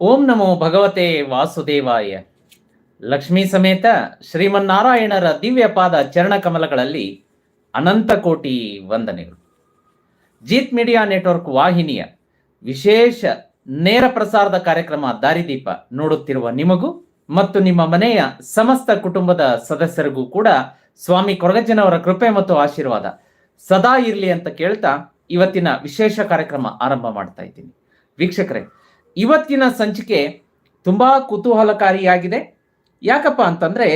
ಓಂ ನಮೋ ಭಗವತೆ ವಾಸುದೇವಾಯ. ಲಕ್ಷ್ಮೀ ಸಮೇತ ಶ್ರೀಮನ್ನಾರಾಯಣರ ದಿವ್ಯ ಪಾದ ಚರಣ ಕಮಲಗಳಲ್ಲಿ ಅನಂತ ಕೋಟಿ ವಂದನೆಗಳು. ಜೀತ್ ಮೀಡಿಯಾ ನೆಟ್ವರ್ಕ್ ವಾಹಿನಿಯ ವಿಶೇಷ ನೇರ ಪ್ರಸಾರದ ಕಾರ್ಯಕ್ರಮ ದಾರಿದೀಪ ನೋಡುತ್ತಿರುವ ನಿಮಗೂ ಮತ್ತು ನಿಮ್ಮ ಮನೆಯ ಸಮಸ್ತ ಕುಟುಂಬದ ಸದಸ್ಯರಿಗೂ ಕೂಡ ಸ್ವಾಮಿ ಕೊರಗಜ್ಜನವರ ಕೃಪೆ ಮತ್ತು ಆಶೀರ್ವಾದ ಸದಾ ಇರಲಿ ಅಂತ ಕೇಳ್ತಾ ಇವತ್ತಿನ ವಿಶೇಷ ಕಾರ್ಯಕ್ರಮ ಆರಂಭ ಮಾಡ್ತಾ ಇದ್ದೀನಿ. ವೀಕ್ಷಕರೇ ಇವತ್ತಿನ ಸಂಚಿಕೆ ತುಂಬಾ ಕುತೂಹಲಕಾರಿಯಾಗಿದೆ. ಯಾಕಪ್ಪ ಅಂತಂದ್ರೆ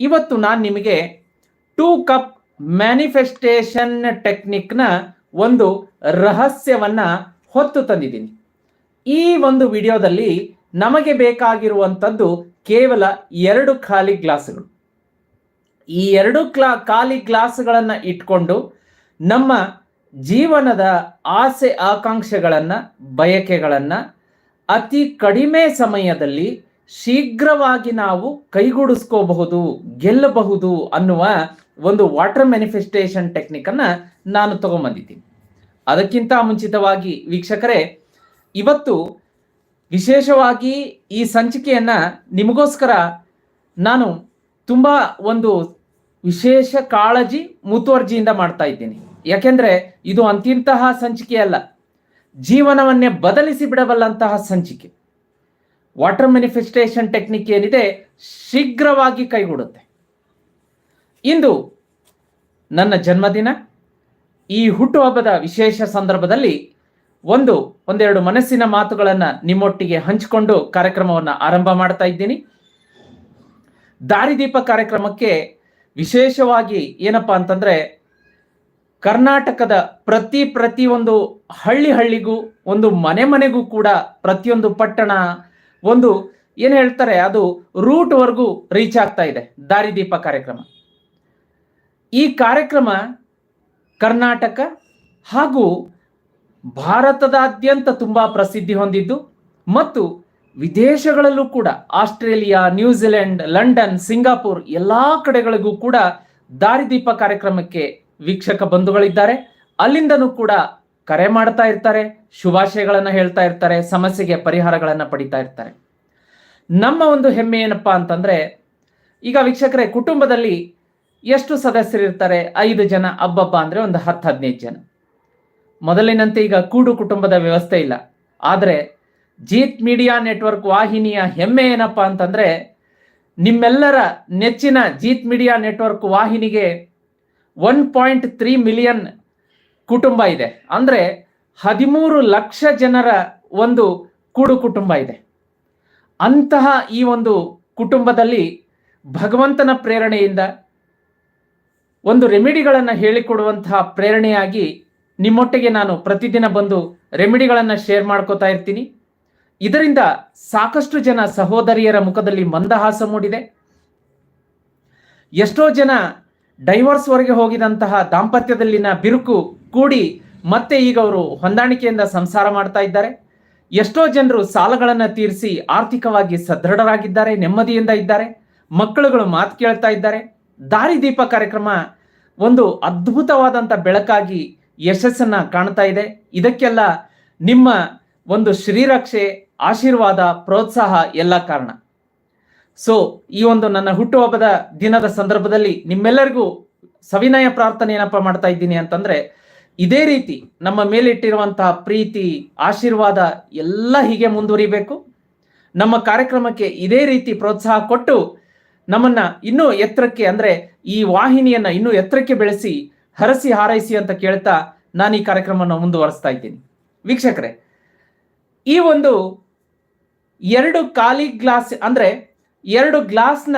ಇವತ್ತು ನಾನು ನಿಮಗೆ ಟೂ ಕಪ್ ಮ್ಯಾನಿಫೆಸ್ಟೇಷನ್ ಟೆಕ್ನಿಕ್ನ ಒಂದು ರಹಸ್ಯವನ್ನ ಹೊತ್ತು ತಂದಿದ್ದೀನಿ. ಈ ಒಂದು ವಿಡಿಯೋದಲ್ಲಿ ನಮಗೆ ಬೇಕಾಗಿರುವಂಥದ್ದು ಕೇವಲ ಎರಡು ಖಾಲಿ ಗ್ಲಾಸ್ಗಳು. ಈ ಎರಡು ಕ್ಲಾ ಖಾಲಿ ಗ್ಲಾಸ್ಗಳನ್ನು ಇಟ್ಕೊಂಡು ನಮ್ಮ ಜೀವನದ ಆಸೆ ಆಕಾಂಕ್ಷೆಗಳನ್ನು ಬಯಕೆಗಳನ್ನು ಅತಿ ಕಡಿಮೆ ಸಮಯದಲ್ಲಿ ಶೀಘ್ರವಾಗಿ ನಾವು ಕೈಗೂಡಿಸ್ಕೋಬಹುದು, ಗೆಲ್ಲಬಹುದು ಅನ್ನುವ ಒಂದು ವಾಟರ್ ಮ್ಯಾನಿಫೆಸ್ಟೇಷನ್ ಟೆಕ್ನಿಕನ್ನು ನಾನು ತಗೊಂಬಂದಿದ್ದೀನಿ. ಅದಕ್ಕಿಂತ ಮುಂಚಿತವಾಗಿ ವೀಕ್ಷಕರೇ, ಇವತ್ತು ವಿಶೇಷವಾಗಿ ಈ ಸಂಚಿಕೆಯನ್ನು ನಿಮಗೋಸ್ಕರ ನಾನು ತುಂಬ ಒಂದು ವಿಶೇಷ ಕಾಳಜಿ ಮುತುವರ್ಜಿಯಿಂದ ಮಾಡ್ತಾ ಇದ್ದೀನಿ. ಯಾಕೆಂದ್ರೆ ಇದು ಅಂತಿಂತಹ ಸಂಚಿಕೆ ಅಲ್ಲ ಜೀವನವನ್ನೇ ಬದಲಿಸಿ ಬಿಡಬಲ್ಲಂತಹ ಸಂಚಿಕೆ. ವಾಟರ್ ಮ್ಯಾನಿಫೆಸ್ಟೇಷನ್ ಟೆಕ್ನಿಕ್ ಏನಿದೆ? ಶೀಘ್ರವಾಗಿ ಕೈಗೂಡುತ್ತೆ. ಇಂದು ನನ್ನ ಜನ್ಮದಿನ. ಈ ಹುಟ್ಟುಹಬ್ಬದ ವಿಶೇಷ ಸಂದರ್ಭದಲ್ಲಿ ಒಂದು, ಒಂದೆರಡು ಮನಸ್ಸಿನ ಮಾತುಗಳನ್ನು ನಿಮ್ಮೊಟ್ಟಿಗೆ ಹಂಚಿಕೊಂಡು ಕಾರ್ಯಕ್ರಮವನ್ನು ಆರಂಭ ಮಾಡ್ತಾ ಇದ್ದೀನಿ. ದಾರಿದೀಪ ಕಾರ್ಯಕ್ರಮಕ್ಕೆ ವಿಶೇಷವಾಗಿ ಏನಪ್ಪಾ ಅಂತಂದ್ರೆ ಕರ್ನಾಟಕದ ಪ್ರತಿ ಪ್ರತಿ ಒಂದು ಹಳ್ಳಿ ಹಳ್ಳಿಗೂ, ಒಂದು ಮನೆ ಮನೆಗೂ ಕೂಡ ಪ್ರತಿಯೊಂದು ಪಟ್ಟಣ ಒಂದು ಏನು ಹೇಳ್ತಾರೆ, ಅದು ರೂಟ್ವರೆಗೂ ರೀಚ್ ಆಗ್ತಾ ಇದೆ ದಾರಿದೀಪ ಕಾರ್ಯಕ್ರಮ. ಈ ಕಾರ್ಯಕ್ರಮ ಕರ್ನಾಟಕ ಹಾಗೂ ಭಾರತದಾದ್ಯಂತ ತುಂಬಾ ಪ್ರಸಿದ್ಧಿ ಹೊಂದಿದ್ದು ಮತ್ತು ವಿದೇಶಗಳಲ್ಲೂ ಕೂಡ, ಆಸ್ಟ್ರೇಲಿಯಾ, ನ್ಯೂಜಿಲೆಂಡ್, ಲಂಡನ್, ಸಿಂಗಾಪುರ್ ಎಲ್ಲಾ ಕಡೆಗಳಿಗೂ ಕೂಡ ದಾರಿದೀಪ ಕಾರ್ಯಕ್ರಮಕ್ಕೆ ವೀಕ್ಷಕ ಬಂಧುಗಳಿದ್ದಾರೆ. ಅಲ್ಲಿಂದನೂ ಕೂಡ ಕರೆ ಮಾಡ್ತಾ ಇರ್ತಾರೆ, ಶುಭಾಶಯಗಳನ್ನು ಹೇಳ್ತಾ ಇರ್ತಾರೆ, ಸಮಸ್ಯೆಗೆ ಪರಿಹಾರಗಳನ್ನು ಪಡಿತಾ ಇರ್ತಾರೆ. ನಮ್ಮ ಒಂದು ಹೆಮ್ಮೆ ಏನಪ್ಪಾ ಅಂತಂದ್ರೆ, ಈಗ ವೀಕ್ಷಕರೇ, ಕುಟುಂಬದಲ್ಲಿ ಎಷ್ಟು ಸದಸ್ಯರಿರ್ತಾರೆ? ಐದು ಜನ, ಅಬ್ಬಬ್ಬ ಅಂದ್ರೆ ಒಂದು ಹತ್ತು ಹದಿನೈದು ಜನ. ಮೊದಲಿನಂತೆ ಈಗ ಕೂಡು ಕುಟುಂಬದ ವ್ಯವಸ್ಥೆ ಇಲ್ಲ. ಆದರೆ ಜೀತ್ ಮೀಡಿಯಾ ನೆಟ್ವರ್ಕ್ ವಾಹಿನಿಯ ಹೆಮ್ಮೆ ಏನಪ್ಪಾ ಅಂತಂದ್ರೆ, ನಿಮ್ಮೆಲ್ಲರ ನೆಚ್ಚಿನ ಜೀತ್ ಮೀಡಿಯಾ ನೆಟ್ವರ್ಕ್ ವಾಹಿನಿಗೆ ಒನ್ ಪಾಯಿಂಟ್ ತ್ರೀ ಮಿಲಿಯನ್ ಕುಟುಂಬ ಇದೆ. ಅಂದ್ರೆ ಹದಿಮೂರು ಲಕ್ಷ ಜನರ ಒಂದು ಕೂಡು ಕುಟುಂಬ ಇದೆ. ಅಂತಹ ಈ ಒಂದು ಕುಟುಂಬದಲ್ಲಿ ಭಗವಂತನ ಪ್ರೇರಣೆಯಿಂದ ಒಂದು ರೆಮಿಡಿಗಳನ್ನು ಹೇಳಿಕೊಡುವಂತಹ ಪ್ರೇರಣೆಯಾಗಿ ನಿಮ್ಮೊಟ್ಟಿಗೆ ನಾನು ಪ್ರತಿದಿನ ಬಂದು ರೆಮಿಡಿಗಳನ್ನು ಶೇರ್ ಮಾಡ್ಕೋತಾ ಇರ್ತೀನಿ. ಇದರಿಂದ ಸಾಕಷ್ಟು ಜನ ಸಹೋದರಿಯರ ಮುಖದಲ್ಲಿ ಮಂದಹಾಸ ಮೂಡಿದೆ. ಎಷ್ಟೋ ಜನ ಡೈವರ್ಸ್ವರೆಗೆ ಹೋಗಿದಂತಹ ದಾಂಪತ್ಯದಲ್ಲಿನ ಬಿರುಕು ಕೂಡಿ ಮತ್ತೆ ಈಗ ಅವರು ಹೊಂದಾಣಿಕೆಯಿಂದ ಸಂಸಾರ ಮಾಡ್ತಾ ಇದ್ದಾರೆ. ಎಷ್ಟೋ ಜನರು ಸಾಲಗಳನ್ನು ತೀರಿಸಿ ಆರ್ಥಿಕವಾಗಿ ಸದೃಢರಾಗಿದ್ದಾರೆ, ನೆಮ್ಮದಿಯಿಂದ ಇದ್ದಾರೆ. ಮಕ್ಕಳುಗಳು ಮಾತು ಕೇಳ್ತಾ ಇದ್ದಾರೆ. ದಾರಿದೀಪ ಕಾರ್ಯಕ್ರಮ ಒಂದು ಅದ್ಭುತವಾದಂಥ ಬೆಳಕಾಗಿ ಯಶಸ್ಸನ್ನ ಕಾಣ್ತಾ ಇದೆ. ಇದಕ್ಕೆಲ್ಲ ನಿಮ್ಮ ಒಂದು ಶ್ರೀರಕ್ಷೆ, ಆಶೀರ್ವಾದ, ಪ್ರೋತ್ಸಾಹ ಎಲ್ಲ ಕಾರಣ. ಸೊ ಈ ಒಂದು ನನ್ನ ಹುಟ್ಟುಹಬ್ಬದ ದಿನದ ಸಂದರ್ಭದಲ್ಲಿ ನಿಮ್ಮೆಲ್ಲರಿಗೂ ಸವಿನಯ ಪ್ರಾರ್ಥನೆ ಏನಪ್ಪ ಮಾಡ್ತಾ ಇದ್ದೀನಿ ಅಂತಂದ್ರೆ, ಇದೇ ರೀತಿ ನಮ್ಮ ಮೇಲಿಟ್ಟಿರುವಂತಹ ಪ್ರೀತಿ, ಆಶೀರ್ವಾದ ಎಲ್ಲ ಹೀಗೆ ಮುಂದುವರಿಬೇಕು. ನಮ್ಮ ಕಾರ್ಯಕ್ರಮಕ್ಕೆ ಇದೇ ರೀತಿ ಪ್ರೋತ್ಸಾಹ ಕೊಟ್ಟು ನಮ್ಮನ್ನ ಇನ್ನೂ ಎತ್ತರಕ್ಕೆ ಅಂದ್ರೆ ಈ ವಾಹಿನಿಯನ್ನ ಇನ್ನೂ ಎತ್ತರಕ್ಕೆ ಬೆಳೆಸಿ, ಹರಸಿ ಹಾರೈಸಿ ಅಂತ ಕೇಳ್ತಾ ನಾನು ಈ ಕಾರ್ಯಕ್ರಮವನ್ನು ಮುಂದುವರಿಸ್ತಾ ಇದ್ದೀನಿ. ವೀಕ್ಷಕರೇ, ಈ ಒಂದು ಎರಡು ಖಾಲಿ ಗ್ಲಾಸ್ ಅಂದ್ರೆ ಎರಡು ಗ್ಲಾಸ್ನ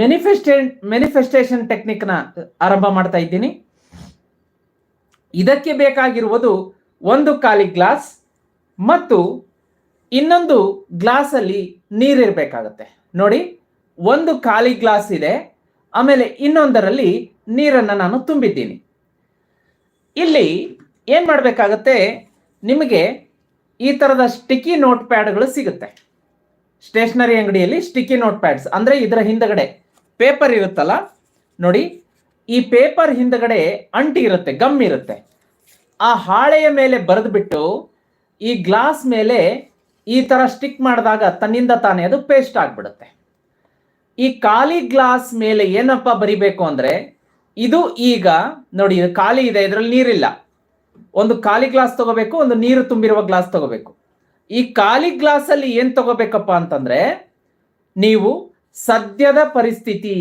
ಮೆನಿಫೆಸ್ಟೇ ಮೆನಿಫೆಸ್ಟೇಷನ್ ಟೆಕ್ನಿಕ್ನ ಆರಂಭ ಮಾಡ್ತಾ ಇದ್ದೀನಿ. ಇದಕ್ಕೆ ಬೇಕಾಗಿರುವುದು ಒಂದು ಖಾಲಿ ಗ್ಲಾಸ್ ಮತ್ತು ಇನ್ನೊಂದು ಗ್ಲಾಸಲ್ಲಿ ನೀರಿರಬೇಕಾಗತ್ತೆ ನೋಡಿ, ಒಂದು ಖಾಲಿ ಗ್ಲಾಸ್ ಇದೆ, ಆಮೇಲೆ ಇನ್ನೊಂದರಲ್ಲಿ ನೀರನ್ನು ನಾನು ತುಂಬಿದ್ದೀನಿ. ಇಲ್ಲಿ ಏನು ಮಾಡಬೇಕಾಗತ್ತೆ? ನಿಮಗೆ ಈ ಥರದ ಸ್ಟಿಕ್ಕಿ ನೋಟ್ ಪ್ಯಾಡ್ಗಳು ಸಿಗುತ್ತೆ. ಸ್ಟೇಷನರಿ ಅಂಗಡಿಯಲ್ಲಿ ಸ್ಟಿಕ್ಕಿ ನೋಟ್ ಪ್ಯಾಡ್ಸ್ ಅಂದರೆ ಇದರ ಹಿಂದಗಡೆ ಪೇಪರ್ ಇರುತ್ತಲ್ಲ? ನೋಡಿ, ಈ ಪೇಪರ್ ಹಿಂದಗಡೆ ಅಂಟಿ ಇರುತ್ತೆ ಗಮ್ ಇರುತ್ತೆ. ಆ ಹಾಳೆಯ ಮೇಲೆ ಬರೆದ್ಬಿಟ್ಟು, ಈ ಗ್ಲಾಸ್ ಮೇಲೆ ಈ ತರ ಸ್ಟಿಕ್ ಮಾಡಿದಾಗ ತನ್ನಿಂದ ತಾನೇ ಅದು ಪೇಸ್ಟ್ ಆಗ್ಬಿಡುತ್ತೆ. ಈ ಖಾಲಿ ಗ್ಲಾಸ್ ಮೇಲೆ ಏನಪ್ಪ ಬರಿಬೇಕು ಅಂದ್ರೆ, ಇದು ಈಗ, ನೋಡಿ, ಇದು ಖಾಲಿ ಇದೆ, ಇದರಲ್ಲಿ ನೀರಿಲ್ಲ. ಒಂದು ಖಾಲಿ ಗ್ಲಾಸ್ ತಗೋಬೇಕು, ಒಂದು ನೀರು ತುಂಬಿರುವ ಗ್ಲಾಸ್ ತಗೋಬೇಕು. ಈ ಖಾಲಿ ಗ್ಲಾಸ್ ಅಲ್ಲಿ ಏನ್ ತಗೋಬೇಕಪ್ಪ ಅಂತಂದ್ರೆ, ನೀವು ಸದ್ಯದ ಪರಿಸ್ಥಿತಿ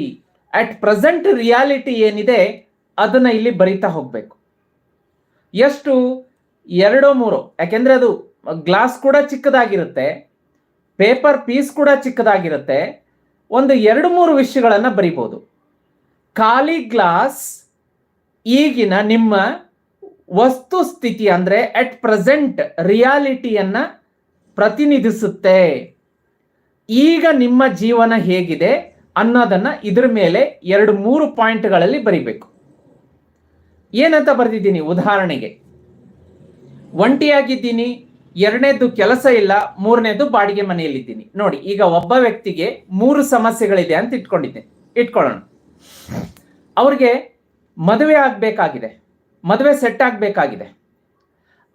ಅಟ್ ಪ್ರೆಸೆಂಟ್ ರಿಯಾಲಿಟಿ ಏನಿದೆ, ಅದನ್ನ ಇಲ್ಲಿ ಬರಿತಾ ಹೋಗಬೇಕು. ಎಷ್ಟು? ಎರಡೋ ಮೂರು. ಯಾಕೆಂದ್ರೆ ಅದು ಗ್ಲಾಸ್ ಕೂಡ ಚಿಕ್ಕದಾಗಿರುತ್ತೆ ಪೇಪರ್ ಪೀಸ್ ಕೂಡ ಚಿಕ್ಕದಾಗಿರುತ್ತೆ, ಒಂದು ಎರಡು ಮೂರು ವಿಷಯಗಳನ್ನ ಬರಿಬೋದು. ಖಾಲಿ ಗ್ಲಾಸ್ ಈಗಿನ ನಿಮ್ಮ ವಸ್ತು ಸ್ಥಿತಿ ಅಂದ್ರೆ ಅಟ್ ಪ್ರೆಸೆಂಟ್ ರಿಯಾಲಿಟಿಯನ್ನ ಪ್ರತಿನಿಧಿಸುತ್ತೆ. ಈಗ ನಿಮ್ಮ ಜೀವನ ಹೇಗಿದೆ ಅನ್ನೋದನ್ನ ಇದ್ರ ಮೇಲೆ ಎರಡು ಮೂರು ಪಾಯಿಂಟ್ಗಳಲ್ಲಿ ಬರಿಬೇಕು. ಏನಂತ ಬರೆದಿದ್ದೀನಿ ಉದಾಹರಣೆಗೆ. ಒಂಟಿಯಾಗಿದ್ದೀನಿ ಎರಡನೇದು ಕೆಲಸ ಇಲ್ಲ ಮೂರನೇದು ಬಾಡಿಗೆ ಮನೆಯಲ್ಲಿದ್ದೀನಿ. ನೋಡಿ, ಈಗ ಒಬ್ಬ ವ್ಯಕ್ತಿಗೆ ಮೂರು ಸಮಸ್ಯೆಗಳಿದೆ ಅಂತ ಇಟ್ಕೊಂಡಿದ್ದೆ. ಇಟ್ಕೊಳ್ಳೋಣ. ಅವ್ರಿಗೆ ಮದುವೆ ಆಗಬೇಕಾಗಿದೆ. ಮದುವೆ ಸೆಟ್ ಆಗ್ಬೇಕಾಗಿದೆ.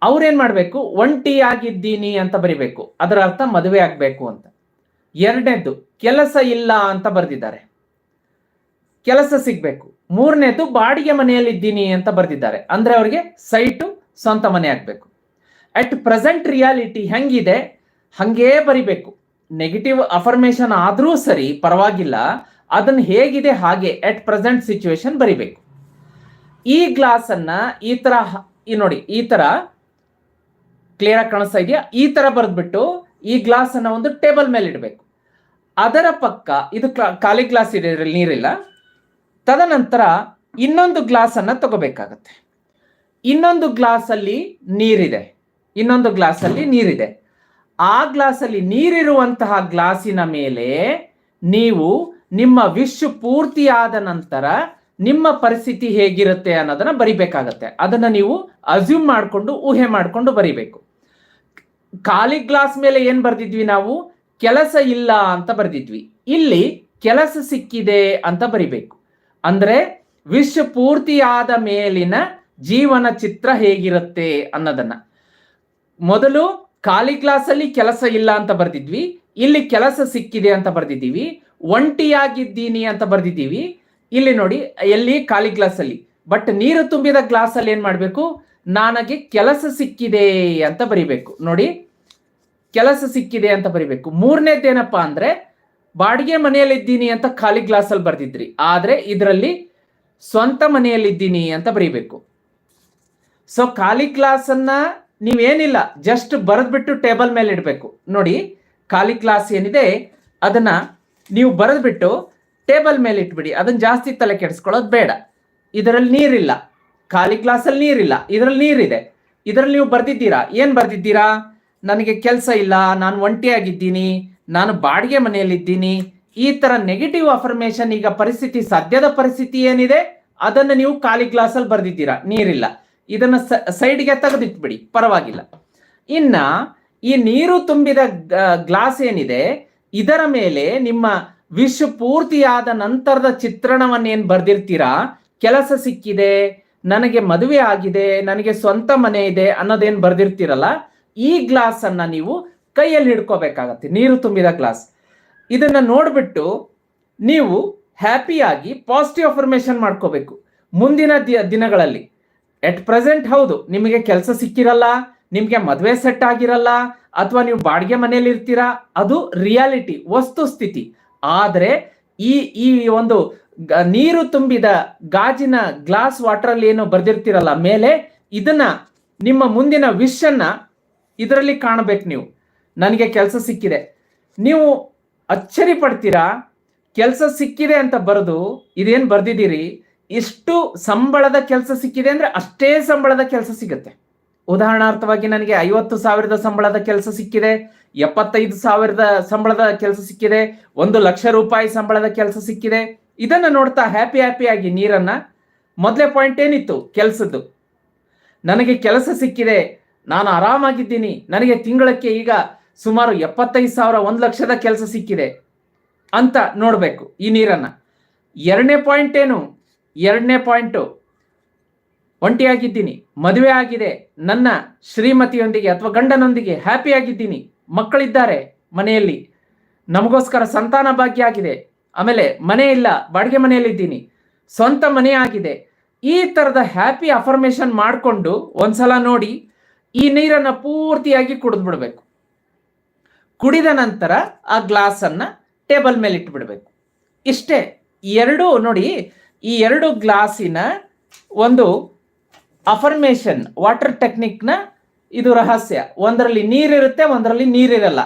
ಅವ್ರೇನ್ ಮಾಡಬೇಕು? ಒಂಟಿ ಆಗಿದ್ದೀನಿ ಅಂತ ಬರಿಬೇಕು. ಅದರ ಅರ್ಥ ಮದುವೆ ಆಗಬೇಕು ಅಂತ. ಎರಡನೇದ್ದು, ಕೆಲಸ ಇಲ್ಲ ಅಂತ ಬರೆದಿದ್ದಾರೆ. ಕೆಲಸ ಸಿಗಬೇಕು. ಮೂರನೇದು ಬಾಡಿಗೆ ಮನೆಯಲ್ಲಿದ್ದೀನಿ ಅಂತ ಬರೆದಿದ್ದಾರೆ. ಅಂದ್ರೆ ಅವ್ರಿಗೆ ಸೈಟು ಸ್ವಂತ ಮನೆ ಆಗಬೇಕು. ಅಟ್ ಪ್ರೆಸೆಂಟ್ ರಿಯಾಲಿಟಿ ಹೆಂಗಿದೆ? ಹಂಗೇ ಬರಿಬೇಕು. ನೆಗೆಟಿವ್ ಅಫರ್ಮೇಶನ್ ಆದ್ರೂ ಸರಿ, ಪರವಾಗಿಲ್ಲ. ಅದನ್ನ ಹೇಗಿದೆ ಹಾಗೆ ಅಟ್ ಪ್ರೆಸೆಂಟ್ ಸಿಚುವೇಶನ್ ಬರಿಬೇಕು. ಈ ಗ್ಲಾಸ್ ಅನ್ನ ಈ ತರ, ಈ ನೋಡಿ, ಈ ತರ ಕ್ಲಿಯರ್ ಆಗಿ ಕಾಣಿಸ್ತಾ ಇದೆಯಾ? ಈ ತರ ಬರೆದ್ಬಿಟ್ಟು ಈ ಗ್ಲಾಸ್ ಅನ್ನ ಒಂದು ಟೇಬಲ್ ಮೇಲೆ ಇಡಬೇಕು. ಅದರ ಪಕ್ಕ, ಇದು ಖಾಲಿ ಗ್ಲಾಸ್ ಇದ್ರಲ್ಲಿ ನೀರಿಲ್ಲ. ತದನಂತರ ಇನ್ನೊಂದು ಗ್ಲಾಸ್ ಅನ್ನ ತಗೋಬೇಕಾಗತ್ತೆ. ಇನ್ನೊಂದು ಗ್ಲಾಸ್ ಅಲ್ಲಿ ನೀರಿದೆ. ಇನ್ನೊಂದು ಗ್ಲಾಸ್ ಅಲ್ಲಿ ನೀರಿದೆ. ಆ ಗ್ಲಾಸ್ ಅಲ್ಲಿ ನೀರಿರುವಂತಹ ಗ್ಲಾಸಿನ ಮೇಲೆ ನೀವು ನಿಮ್ಮ ವಿಶ್ ಪೂರ್ತಿಯಾದ ನಂತರ ನಿಮ್ಮ ಪರಿಸ್ಥಿತಿ ಹೇಗಿರುತ್ತೆ ಅನ್ನೋದನ್ನ ಬರಿಬೇಕಾಗತ್ತೆ. ಅದನ್ನ ನೀವು ಅಸ್ಯೂಮ್ ಮಾಡಿಕೊಂಡು, ಊಹೆ ಮಾಡಿಕೊಂಡು ಬರಿಬೇಕು. ಖಾಲಿ ಗ್ಲಾಸ್ ಮೇಲೆ ಏನ್ ಬರ್ದಿದ್ವಿ ನಾವು? ಕೆಲಸ ಇಲ್ಲ ಅಂತ ಬರ್ದಿದ್ವಿ. ಇಲ್ಲಿ ಕೆಲಸ ಸಿಕ್ಕಿದೆ ಅಂತ ಬರಿಬೇಕು. ಅಂದ್ರೆ ವಿಶ್ವ ಪೂರ್ತಿಯಾದ ಮೇಲಿನ ಜೀವನ ಚಿತ್ರ ಹೇಗಿರುತ್ತೆ ಅನ್ನೋದನ್ನ. ಮೊದಲು ಖಾಲಿ ಗ್ಲಾಸ್ ಅಲ್ಲಿ ಕೆಲಸ ಇಲ್ಲ ಅಂತ ಬರ್ದಿದ್ವಿ. ಇಲ್ಲಿ ಕೆಲಸ ಸಿಕ್ಕಿದೆ ಅಂತ ಬರ್ದಿದ್ದೀವಿ. ಒಂಟಿಯಾಗಿದ್ದೀನಿ ಅಂತ ಬರ್ದಿದ್ದೀವಿ. ಇಲ್ಲಿ ನೋಡಿ, ಎಲ್ಲಿ ಖಾಲಿ ಗ್ಲಾಸ್ ಅಲ್ಲಿ. ಬಟ್ ನೀರು ತುಂಬಿದ ಗ್ಲಾಸ್ ಅಲ್ಲಿ ಏನ್ ಮಾಡ್ಬೇಕು? ನನಗೆ ಕೆಲಸ ಸಿಕ್ಕಿದೆ ಅಂತ ಬರಿಬೇಕು. ನೋಡಿ, ಕೆಲಸ ಸಿಕ್ಕಿದೆ ಅಂತ ಬರಿಬೇಕು. ಮೂರನೇದೇನಪ್ಪಾ ಅಂದ್ರೆ, ಬಾಡಿಗೆ ಮನೆಯಲ್ಲಿದ್ದೀನಿ ಅಂತ ಖಾಲಿ ಗ್ಲಾಸ್ ಅಲ್ಲಿ ಬರ್ದಿದ್ರಿ. ಆದ್ರೆ ಇದರಲ್ಲಿ ಸ್ವಂತ ಮನೆಯಲ್ಲಿದ್ದೀನಿ ಅಂತ ಬರಿಬೇಕು. ಸೊ ಖಾಲಿ ಗ್ಲಾಸ್ ಅನ್ನ ನೀವೇನಿಲ್ಲ ಜಸ್ಟ್ ಬರೆದ್ಬಿಟ್ಟು ಟೇಬಲ್ ಮೇಲೆ ಇಡಬೇಕು. ನೋಡಿ, ಖಾಲಿ ಗ್ಲಾಸ್ ಏನಿದೆ, ಅದನ್ನ ನೀವು ಬರೆದ್ಬಿಟ್ಟು ಟೇಬಲ್ ಮೇಲೆ ಇಟ್ಬಿಡಿ. ಅದನ್ನ ಜಾಸ್ತಿ ತಲೆ ಕೆಡಿಸ್ಕೊಳ್ಳೋದು ಬೇಡ. ಇದರಲ್ಲಿ ನೀರಿಲ್ಲ. ಖಾಲಿ ಗ್ಲಾಸಲ್ಲಿ ನೀರಿಲ್ಲ. ಇದರಲ್ಲಿ ನೀರಿದೆ. ಇದರಲ್ಲಿ ನೀವು ಬರ್ದಿದ್ದೀರಾ? ಏನ್ ಬರ್ದಿದ್ದೀರಾ? ನನಗೆ ಕೆಲಸ ಇಲ್ಲ. ನಾನು ಒಂಟಿಯಾಗಿದ್ದೀನಿ. ನಾನು ಬಾಡಿಗೆ ಮನೆಯಲ್ಲಿದ್ದೀನಿ. ಈ ತರ ನೆಗೆಟಿವ್ ಅಫರ್ಮೇಶನ್ ಈಗ ಪರಿಸ್ಥಿತಿ, ಸದ್ಯದ ಪರಿಸ್ಥಿತಿ ಏನಿದೆ? ಅದನ್ನು ನೀವು ಖಾಲಿ ಗ್ಲಾಸಲ್ಲಿ ಬರ್ದಿದ್ದೀರಾ? ನೀರಿಲ್ಲ. ಇದನ್ನ ಸೈಡ್ಗೆ ತೆಗೆದಿಟ್ಬಿಡಿ. ಪರವಾಗಿಲ್ಲ. ಇನ್ನ ಈ ನೀರು ತುಂಬಿದ ಗ್ಲಾಸ್ ಏನಿದೆ? ಇದರ ಮೇಲೆ ನಿಮ್ಮ ವಿಶ್ವ ಪೂರ್ತಿಯಾದ ನಂತರದ ಚಿತ್ರಣವನ್ನೇನು ಬರ್ದಿರ್ತೀರಾ? ಕೆಲಸ ಸಿಕ್ಕಿದೆ. ನನಗೆ ಮದುವೆ ಆಗಿದೆ, ನನಗೆ ಸ್ವಂತ ಮನೆ ಇದೆ ಅನ್ನೋದೇನ್ ಬರ್ದಿರ್ತೀರಲ್ಲ, ಈ ಗ್ಲಾಸ್ ಅನ್ನ ನೀವು ಕೈಯಲ್ಲಿ ಹಿಡ್ಕೋಬೇಕಾಗತ್ತೆ, ನೀರು ತುಂಬಿದ ಗ್ಲಾಸ್. ಇದನ್ನ ನೋಡ್ಬಿಟ್ಟು ನೀವು ಹ್ಯಾಪಿಯಾಗಿ ಪಾಸಿಟಿವ್ ಅಫರ್ಮೇಶನ್ ಮಾಡ್ಕೋಬೇಕು. ಮುಂದಿನ ದಿನಗಳಲ್ಲಿ. ಎಟ್ ಪ್ರೆಸೆಂಟ್ ಹೌದು, ನಿಮಗೆ ಕೆಲಸ ಸಿಕ್ಕಿರಲ್ಲ, ನಿಮಗೆ ಮದುವೆ ಸೆಟ್ ಆಗಿರಲ್ಲ, ಅಥವಾ ನೀವು ಬಾಡಿಗೆ ಮನೆಯಲ್ಲಿ ಇರ್ತೀರಾ ಅದು ರಿಯಾಲಿಟಿ ವಸ್ತು ಸ್ಥಿತಿ. ಆದ್ರೆ ಈ ಈ ಒಂದು ನೀರು ತುಂಬಿದ ಗಾಜಿನ ಗ್ಲಾಸ್ ವಾಟರ್ ಅಲ್ಲಿ ಏನು ಬರ್ದಿರ್ತೀರಲ್ಲ, ಮೇಲೆ ಇದನ್ನ ನಿಮ್ಮ ಮುಂದಿನ ವಿಶ್ ಇದರಲ್ಲಿ ಕಾಣಬೇಕು ನೀವು. ನನಗೆ ಕೆಲಸ ಸಿಕ್ಕಿದೆ. ನೀವು ಅಚ್ಚರಿ ಪಡ್ತೀರಾ? ಕೆಲಸ ಸಿಕ್ಕಿದೆ ಅಂತ ಬರೆದು ಇದೇನು ಬರ್ದಿದ್ದೀರಿ? ಇಷ್ಟು ಸಂಬಳದ ಕೆಲಸ ಸಿಕ್ಕಿದೆ ಅಂದ್ರೆ ಅಷ್ಟೇ ಸಂಬಳದ ಕೆಲಸ ಸಿಗುತ್ತೆ. ಉದಾಹರಣಾರ್ಥವಾಗಿ ನನಗೆ ಐವತ್ತು ಸಾವಿರದ ಸಂಬಳದ ಕೆಲಸ ಸಿಕ್ಕಿದೆ, ಎಪ್ಪತ್ತೈದು ಸಾವಿರದ ಸಂಬಳದ ಕೆಲಸ ಸಿಕ್ಕಿದೆ, ಒಂದು ಲಕ್ಷ ರೂಪಾಯಿ ಸಂಬಳದ ಕೆಲಸ ಸಿಕ್ಕಿದೆ ಇದನ್ನ ನೋಡ್ತಾ ಹ್ಯಾಪಿ ಹ್ಯಾಪಿಯಾಗಿ ನೀರನ್ನ ಮೊದಲೇ ಪಾಯಿಂಟ್ ಏನಿತ್ತು? ಕೆಲಸದ್ದು. ನನಗೆ ಕೆಲಸ ಸಿಕ್ಕಿದೆ. ನಾನು ಆರಾಮಾಗಿದ್ದೀನಿ. ನನಗೆ ತಿಂಗಳಕ್ಕೆ ಈಗ ಸುಮಾರು ಎಪ್ಪತ್ತೈದು ಸಾವಿರ, ಒಂದು ಲಕ್ಷದ ಕೆಲಸ ಸಿಕ್ಕಿದೆ ಅಂತ ನೋಡಬೇಕು ಈ ನೀರನ್ನ. ಎರಡನೇ ಪಾಯಿಂಟ್ ಏನು? ಎರಡನೇ ಪಾಯಿಂಟು ಒಂಟಿಯಾಗಿದ್ದೀನಿ ಮದುವೆ ಆಗಿದೆ. ನನ್ನ ಶ್ರೀಮತಿಯೊಂದಿಗೆ ಅಥವಾ ಗಂಡನೊಂದಿಗೆ ಹ್ಯಾಪಿಯಾಗಿದ್ದೀನಿ ಮಕ್ಕಳಿದ್ದಾರೆ ಮನೆಯಲ್ಲಿ. ನಮಗೋಸ್ಕರ ಸಂತಾನ ಭಾಗ್ಯ ಆಗಿದೆ. ಆಮೇಲೆ ಮನೆ ಇಲ್ಲ, ಬಾಡಿಗೆ ಮನೆಯಲ್ಲಿದ್ದೀನಿ ಸ್ವಂತ ಮನೆ ಆಗಿದೆ. ಈ ತರದ ಹ್ಯಾಪಿ ಅಫರ್ಮೇಷನ್ ಮಾಡಿಕೊಂಡು ಒಂದ್ಸಲ ನೋಡಿ, ಈ ನೀರನ್ನ ಪೂರ್ತಿಯಾಗಿ ಕುಡಿದ್ಬಿಡ್ಬೇಕು ಕುಡಿದ ನಂತರ ಆ ಗ್ಲಾಸ್ ಅನ್ನ ಟೇಬಲ್ ಮೇಲೆ ಇಟ್ಬಿಡ್ಬೇಕು. ಇಷ್ಟೇ, ಎರಡು ನೋಡಿ, ಈ ಎರಡು ಗ್ಲಾಸಿನ ಒಂದು ಅಫರ್ಮೇಷನ್ ವಾಟರ್ ಟೆಕ್ನಿಕ್ನ ಇದು ರಹಸ್ಯ. ಒಂದರಲ್ಲಿ ನೀರಿರುತ್ತೆ, ಒಂದರಲ್ಲಿ ನೀರಿರಲ್ಲ.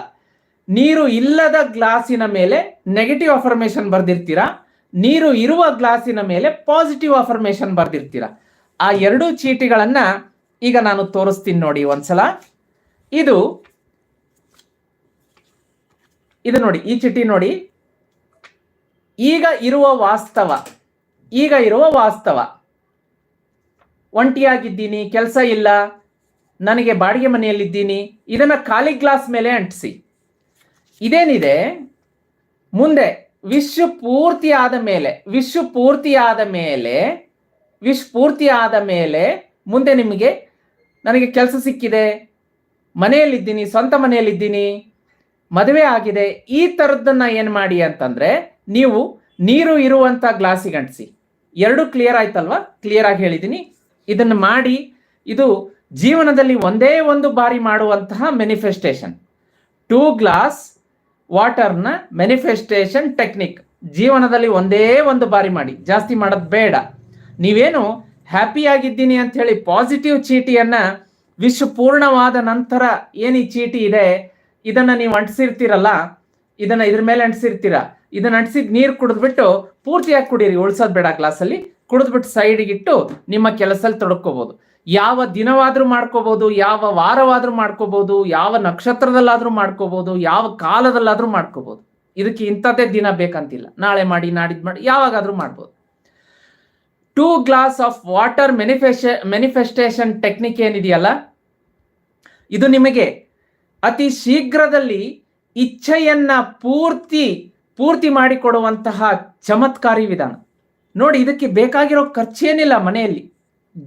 ನೀರು ಇಲ್ಲದ ಗ್ಲಾಸಿನ ಮೇಲೆ ನೆಗೆಟಿವ್ ಅಫರ್ಮೇಶನ್ ಬರ್ದಿರ್ತೀರಾ? ನೀರು ಇರುವ ಗ್ಲಾಸಿನ ಮೇಲೆ ಪಾಸಿಟಿವ್ ಅಫರ್ಮೇಶನ್ ಬರ್ದಿರ್ತೀರಾ? ಆ ಎರಡೂ ಚೀಟಿಗಳನ್ನ ಈಗ ನಾನು ತೋರಿಸ್ತೀನಿ ನೋಡಿ ಒಂದ್ಸಲ. ಇದು ಇದು ನೋಡಿ, ಈ ಚೀಟಿ ನೋಡಿ. ಈಗ ಇರುವ ವಾಸ್ತವ, ಈಗ ಇರುವ ವಾಸ್ತವ. ಒಂಟಿಯಾಗಿದ್ದೀನಿ ಕೆಲಸ ಇಲ್ಲ, ನನಗೆ ಬಾಡಿಗೆ ಮನೆಯಲ್ಲಿದ್ದೀನಿ, ಇದನ್ನ ಖಾಲಿ ಗ್ಲಾಸ್ ಮೇಲೆ ಅಂಟಿಸಿ. ಇದೇನಿದೆ? ಮುಂದೆ ವಿಶ್ವ ಪೂರ್ತಿ ಆದ ಮೇಲೆ, ವಿಶ್ವ ಪೂರ್ತಿ ಆದ ಮೇಲೆ, ವಿಶ್ವ ಪೂರ್ತಿ ಆದ ಮೇಲೆ ಮುಂದೆ ನಿಮಗೆ ನನಗೆ ಕೆಲಸ ಸಿಕ್ಕಿದೆ. ಮನೆಯಲ್ಲಿದ್ದೀನಿ, ಸ್ವಂತ ಮನೆಯಲ್ಲಿದ್ದೀನಿ, ಮದುವೆ ಆಗಿದೆ. ಈ ಥರದ್ದನ್ನ ಏನು ಮಾಡಿ ಅಂತಂದ್ರೆ, ನೀವು ನೀರು ಇರುವಂಥ ಗ್ಲಾಸಿಗೆ ಅಂಟಿಸಿ ಎರಡು ಕ್ಲಿಯರ್ ಆಯ್ತಲ್ವಾ? ಕ್ಲಿಯರ್ ಆಗಿ ಹೇಳಿದ್ದೀನಿ ಇದನ್ನು ಮಾಡಿ, ಇದು ಜೀವನದಲ್ಲಿ ಒಂದೇ ಒಂದು ಬಾರಿ ಮಾಡುವಂತಹ ಮೆನಿಫೆಸ್ಟೇಷನ್ ಟೂ ಗ್ಲಾಸ್ ವಾಟರ್ನ ಮ್ಯಾನಿಫೆಸ್ಟೇಷನ್ ಟೆಕ್ನಿಕ್. ಜೀವನದಲ್ಲಿ ಒಂದೇ ಒಂದು ಬಾರಿ ಮಾಡಿ. ಜಾಸ್ತಿ ಮಾಡೋದು ಬೇಡ. ನೀವೇನು ಹ್ಯಾಪಿ ಆಗಿದ್ದೀನಿ ಅಂತ ಹೇಳಿ ಪಾಸಿಟಿವ್ ಚೀಟಿಯನ್ನ ವಿಶ್ ಪೂರ್ಣವಾದ ನಂತರ ಏನು ಈ ಚೀಟಿ ಇದೆ? ಇದನ್ನ ನೀವು ಅಂಟಿಸಿರ್ತೀರಲ್ಲ? ಇದನ್ನ ಇದ್ರ ಮೇಲೆ ಅಂಟಿಸಿರ್ತೀರ? ಇದನ್ನ ಅಂಟಿಸಿದ್ ನೀರು ಕುಡಿದ್ಬಿಟ್ಟು ಪೂರ್ತಿಯಾಗಿ ಕುಡೀರಿ. ಉಳ್ಸೋದು ಬೇಡ ಗ್ಲಾಸಲ್ಲಿ. ಕುಡಿದ್ಬಿಟ್ಟು ಸೈಡಿಗಿಟ್ಟು ನಿಮ್ಮ ಕೆಲಸದಲ್ಲಿ ತೊಡಕೋಬಹುದು ಯಾವ ದಿನವಾದ್ರೂ ಮಾಡ್ಕೋಬಹುದು ಯಾವ ವಾರವಾದ್ರೂ ಮಾಡ್ಕೋಬಹುದು ಯಾವ ನಕ್ಷತ್ರದಲ್ಲಾದ್ರೂ ಮಾಡ್ಕೋಬಹುದು ಯಾವ ಕಾಲದಲ್ಲಾದ್ರೂ ಮಾಡ್ಕೋಬಹುದು ಇದಕ್ಕೆ ಇಂಥದ್ದೇ ದಿನ ಬೇಕಂತಿಲ್ಲ. ನಾಳೆ ಮಾಡಿ, ನಾಡಿದ್ ಮಾಡಿ, ಯಾವಾಗಾದ್ರೂ ಮಾಡ್ಬೋದು. Two glass of water manifesta manifestation technique ಏನಿದೆಯಲ್ಲ? ಇದು ನಿಮಗೆ ಅತಿ ಶೀಘ್ರದಲ್ಲಿ ಇಚ್ಛೆಯನ್ನ ಪೂರ್ತಿ ಪೂರ್ತಿ ಮಾಡಿಕೊಡುವಂತಹ ಚಮತ್ಕಾರಿ ವಿಧಾನ. ನೋಡಿ, ಇದಕ್ಕೆ ಬೇಕಾಗಿರೋ ಖರ್ಚೇನಿಲ್ಲ ಮನೆಯಲ್ಲಿ.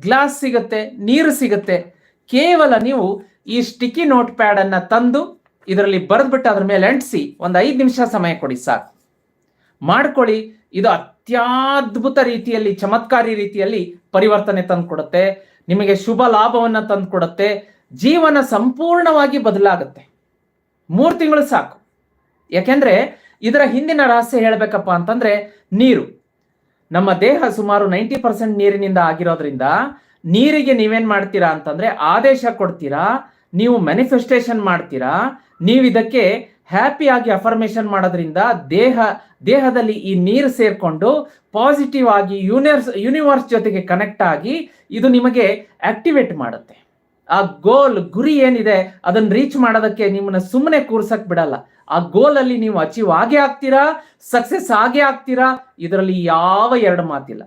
ಗ್ಲಾಸ್ ಸಿಗುತ್ತೆ, ನೀರು ಸಿಗುತ್ತೆ. ಕೇವಲ ನೀವು ಈ ಸ್ಟಿಕ್ಕಿ ನೋಟ್ ಪ್ಯಾಡ್ ಅನ್ನ ತಂದು ಇದರಲ್ಲಿ ಬರೆದ್ಬಿಟ್ಟು ಅದ್ರ ಮೇಲೆ ಅಂಟಿಸಿ, ಒಂದು ಐದು ನಿಮಿಷ ಸಮಯ ಕೊಡಿ ಸಾಕು. ಮಾಡ್ಕೊಳ್ಳಿ, ಇದು ಅತ್ಯದ್ಭುತ ರೀತಿಯಲ್ಲಿ, ಚಮತ್ಕಾರಿ ರೀತಿಯಲ್ಲಿ ಪರಿವರ್ತನೆ ತಂದುಕೊಡುತ್ತೆ. ನಿಮಗೆ ಶುಭ ಲಾಭವನ್ನ ತಂದುಕೊಡುತ್ತೆ. ಜೀವನ ಸಂಪೂರ್ಣವಾಗಿ ಬದಲಾಗುತ್ತೆ. ಮೂರು ತಿಂಗಳು ಸಾಕು. ಯಾಕೆಂದ್ರೆ ಇದರ ಹಿಂದಿನ ರಹಸ್ಯ ಹೇಳಬೇಕಪ್ಪ ಅಂತಂದ್ರೆ ನೀರು. ನಮ್ಮ ದೇಹ ಸುಮಾರು ನೈಂಟಿ ಪರ್ಸೆಂಟ್ ನೀರಿನಿಂದ ಆಗಿರೋದ್ರಿಂದ ನೀರಿಗೆ ನೀವೇನ್ ಮಾಡ್ತೀರಾ ಅಂತಂದ್ರೆ ಆದೇಶ ಕೊಡ್ತೀರಾ, ನೀವು ಮ್ಯಾನಿಫೆಸ್ಟೇಷನ್ ಮಾಡ್ತೀರಾ, ನೀವು ಇದಕ್ಕೆ ಹ್ಯಾಪಿ ಆಗಿ ಅಫರ್ಮೇಶನ್ ಮಾಡೋದ್ರಿಂದ ದೇಹ, ದೇಹದಲ್ಲಿ ಈ ನೀರು ಸೇರ್ಕೊಂಡು ಪಾಸಿಟಿವ್ ಆಗಿ ಯೂನಿವರ್ಸ್ ಯೂನಿವರ್ಸ್ ಜೊತೆಗೆ ಕನೆಕ್ಟ್ ಆಗಿ ಇದು ನಿಮಗೆ ಆಕ್ಟಿವೇಟ್ ಮಾಡುತ್ತೆ. ಆ ಗೋಲ್ ಗುರಿ ಏನಿದೆ ಅದನ್ನ ರೀಚ್ ಮಾಡೋದಕ್ಕೆ ನಿಮ್ಮನ್ನ ಸುಮ್ಮನೆ ಕೂರ್ಸಕ್ ಬಿಡಲ್ಲ. ಆ ಗೋಲ್ ಅಲ್ಲಿ ನೀವು ಅಚೀವ್ ಆಗೇ ಆಗ್ತೀರಾ ಸಕ್ಸೆಸ್ ಆಗೇ ಆಗ್ತೀರಾ, ಇದರಲ್ಲಿ ಯಾವ ಎರಡು ಮಾತಿಲ್ಲ.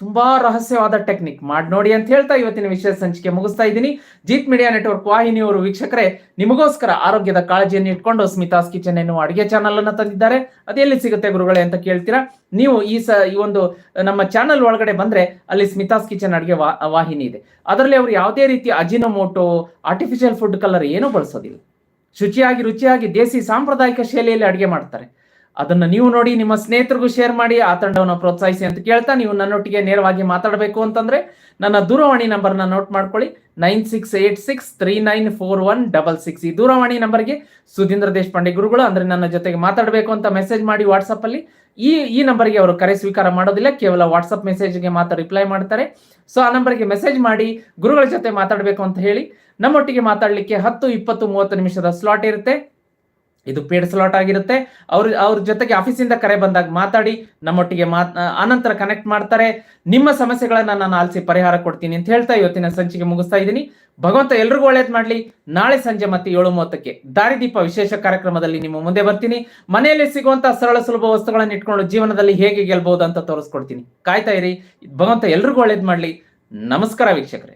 ತುಂಬಾ ರಹಸ್ಯವಾದ ಟೆಕ್ನಿಕ್. ಮಾಡಿ ನೋಡಿ ಅಂತ ಹೇಳ್ತಾ ಇವತ್ತಿನ ವಿಷಯ ಸಂಚಿಕೆ ಮುಗಿಸ್ತಾ ಇದ್ದೀನಿ. ಜೀತ್ ಮೀಡಿಯಾ ನೆಟ್ವರ್ಕ್ ವಾಹಿನಿಯವರು ವೀಕ್ಷಕರೇ, ನಿಮಗೋಸ್ಕರ ಆರೋಗ್ಯದ ಕಾಳಜಿಯನ್ನು ಇಟ್ಕೊಂಡು ಸ್ಮಿತಾಸ್ ಕಿಚನ್ ಎನ್ನುವ ಅಡುಗೆ ಚಾನಲ್ ಅನ್ನು ತಂದಿದ್ದಾರೆ. ಅದೆಲ್ಲಿ ಸಿಗುತ್ತೆ ಗುರುಗಳೇ ಅಂತ ಕೇಳ್ತೀರಾ? ನೀವು ಈ ಸ, ಈ ಒಂದು ನಮ್ಮ ಚಾನಲ್ ಒಳಗಡೆ ಬಂದ್ರೆ ಅಲ್ಲಿ ಸ್ಮಿತಾಸ್ ಕಿಚನ್ ಅಡುಗೆ ವಾಹಿನಿ ಇದೆ. ಅದರಲ್ಲಿ ಅವರು ಯಾವುದೇ ರೀತಿಯ ಅಜಿನೋಮೋಟೋ ಆರ್ಟಿಫಿಷಿಯಲ್ ಫುಡ್ ಕಲರ್ ಏನೂ ಬಳಸೋದಿಲ್ಲ. ಶುಚಿಯಾಗಿ, ರುಚಿಯಾಗಿ ದೇಸಿ ಸಾಂಪ್ರದಾಯಿಕ ಶೈಲಿಯಲ್ಲಿ ಅಡುಗೆ ಮಾಡ್ತಾರೆ. ಅದನ್ನ ನೀವು ನೋಡಿ ನಿಮ್ಮ ಸ್ನೇಹಿತರಿಗೂ ಶೇರ್ ಮಾಡಿ ಆ ತಂಡವನ್ನು ಪ್ರೋತ್ಸಾಹಿಸಿ ಅಂತ ಕೇಳ್ತಾ ನೀವು ನನ್ನೊಟ್ಟಿಗೆ ನೇರವಾಗಿ ಮಾತಾಡಬೇಕು ಅಂತಂದ್ರೆ ನನ್ನ ದೂರವಾಣಿ ನಂಬರ್ನ ನೋಟ್ ಮಾಡ್ಕೊಳ್ಳಿ. Nine six eight six three nine four one double six. ಈ ದೂರವಾಣಿ ನಂಬರ್ಗೆ ಸುಧೀಂದ್ರ ದೇಶಪಾಂಡೆ ಗುರುಗಳು ಅಂದ್ರೆ ನನ್ನ ಜೊತೆಗೆ ಮಾತಾಡಬೇಕು ಅಂತ ಮೆಸೇಜ್ ಮಾಡಿ ವಾಟ್ಸಪ್ ಅಲ್ಲಿ ಈ ಈ ನಂಬರ್ಗೆ ಅವರು ಕರೆ ಸ್ವೀಕಾರ ಮಾಡೋದಿಲ್ಲ, ಕೇವಲ ವಾಟ್ಸಪ್ ಮೆಸೇಜ್ಗೆ ಮಾತ್ರ ರಿಪ್ಲೈ ಮಾಡ್ತಾರೆ. ಸೊ ಆ ನಂಬರ್ಗೆ ಮೆಸೇಜ್ ಮಾಡಿ ಗುರುಗಳ ಜೊತೆ ಮಾತಾಡಬೇಕು ಅಂತ ಹೇಳಿ ನಮ್ಮೊಟ್ಟಿಗೆ ಮಾತಾಡಲಿಕ್ಕೆ ಹತ್ತು ಇಪ್ಪತ್ತು ಮೂವತ್ತು ನಿಮಿಷದ ಸ್ಲಾಟ್ ಇರುತ್ತೆ. ಇದು ಪೇಡ್ ಸ್ಲಾಟ್ ಆಗಿರುತ್ತೆ. ಅವ್ರ ಅವ್ರ ಜೊತೆಗೆ ಆಫೀಸಿಂದ ಕರೆ ಬಂದಾಗ ಮಾತಾಡಿ, ನಮ್ಮೊಟ್ಟಿಗೆ ಮಾತ್ ಆನಂತರ ಕನೆಕ್ಟ್ ಮಾಡ್ತಾರೆ. ನಿಮ್ಮ ಸಮಸ್ಯೆಗಳನ್ನ ನಾನು ಆಲಿಸಿ ಪರಿಹಾರ ಕೊಡ್ತೀನಿ ಅಂತ ಹೇಳ್ತಾ ಇವತ್ತಿನ ಸಂಚಿಕೆ ಮುಗಿಸ್ತಾ ಇದ್ದೀನಿ. ಭಗವಂತ ಎಲ್ರಿಗೂ ಒಳ್ಳೇದ್ ಮಾಡ್ಲಿ. ನಾಳೆ ಸಂಜೆ ಮತ್ತೆ ಏಳು ಮೂವತ್ತಕ್ಕೆ ದಾರಿದೀಪ ವಿಶೇಷ ಕಾರ್ಯಕ್ರಮದಲ್ಲಿ ನಿಮ್ಮ ಮುಂದೆ ಬರ್ತೀನಿ. ಮನೆಯಲ್ಲಿ ಸಿಗುವಂತಹ ಸರಳ ಸುಲಭ ವಸ್ತುಗಳನ್ನು ಇಟ್ಕೊಂಡು ಜೀವನದಲ್ಲಿ ಹೇಗೆ ಗೆಲ್ಬಹುದು ಅಂತ ತೋರಿಸ್ಕೊಡ್ತೀನಿ. ಕಾಯ್ತಾ ಇರಿ. ಭಗವಂತ ಎಲ್ರಿಗೂ ಒಳ್ಳೇದ್ ಮಾಡ್ಲಿ. ನಮಸ್ಕಾರ ವೀಕ್ಷಕರೇ.